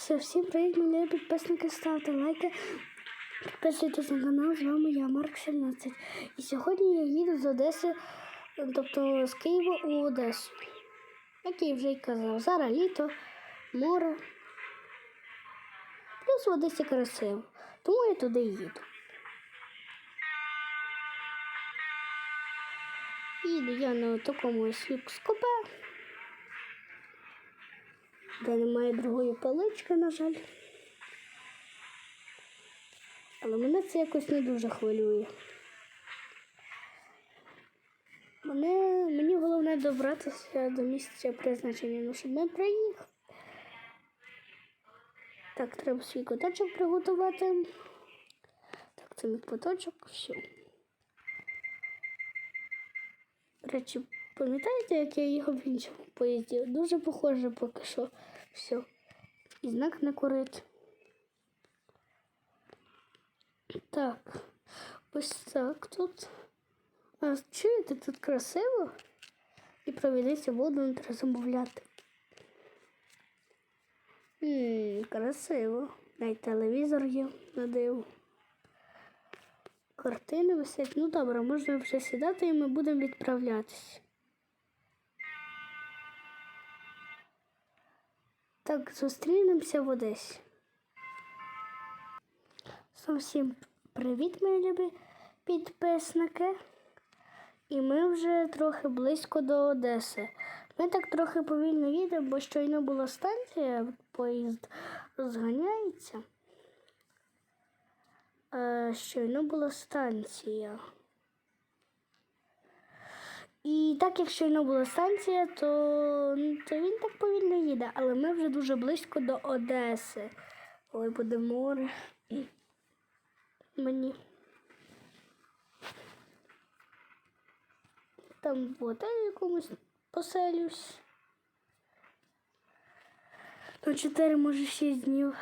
Все, всім привіт, мої підписники, ставте лайки. Підписуйтесь на канал, з вами я, Марк 17. І сьогодні я їду з Одеси, тобто з Києва у Одесу. Як я вже й казав, зараз літо, море. Плюс в Одесі красиво. Тому я туди їду. Їду я на такому ось люкс-купе, де немає другої палички, на жаль. Але мене це якось не дуже хвилює. Мене, мені головне добратися до місця призначення, ну щоб ми приїхали. Так, треба свій куточок приготувати. Так, це мій куточок, все. Речі, пам'ятаєте, як я їхав в іншому поїзді? Дуже похоже поки що все. І знак не курить. Так, ось так тут. А чуєте, тут красиво? І провідниця воду треба замовляти. Ммм, красиво. Навіть телевізор є на диву. Картини висять. Ну добре, можна вже сідати і ми будемо відправлятися. Так, зустрінемося в Одесі. Всім привіт, мої любі підписники. І ми вже трохи близько до Одеси. Ми так трохи повільно їдемо, бо щойно була станція, поїзд розганяється. Е, щойно була станція. І так як щойно була станція, то, то він так повільно їде, але ми вже дуже близько до Одеси. Ой, буде море. Мені. Там в готелі якомусь поселюсь. На 4, може 6 днів.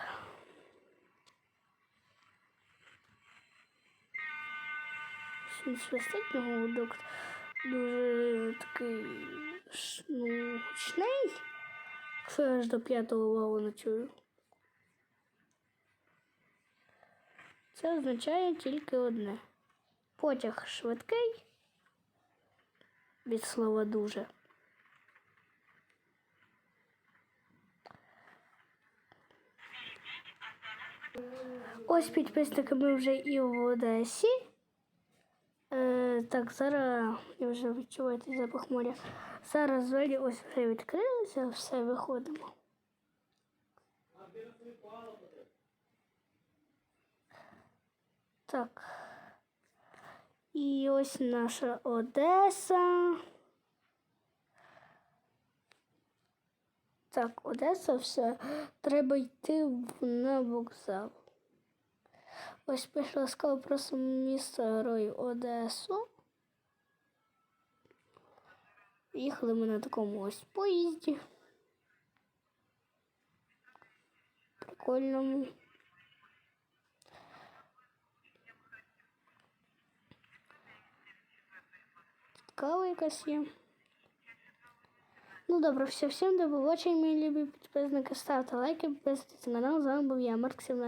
Він свистить на голодок. Дуже такий ш- ну, гучний. Якщо я аж до п'ятого вагону чую. Це означає тільки одне. Потяг швидкий від слова дуже. Ось підписники ми вже і в Одесі. Е, так, зараз я вже відчуваю цей запах моря. Зараз двері ось вже відкрилися, все виходимо. Так. І ось наша Одеса. Так, Одеса все. Треба йти на вокзал. Ось пише ласкаво просимо місто героїв Одесу. Їхали ми на такому ось поїзді. Прикольному. Кава якась є. Ну добре, все, всім до побачення, мої любі підписники. Ставте лайки, підписуйтесь на канал. З вами був я, Марк 17.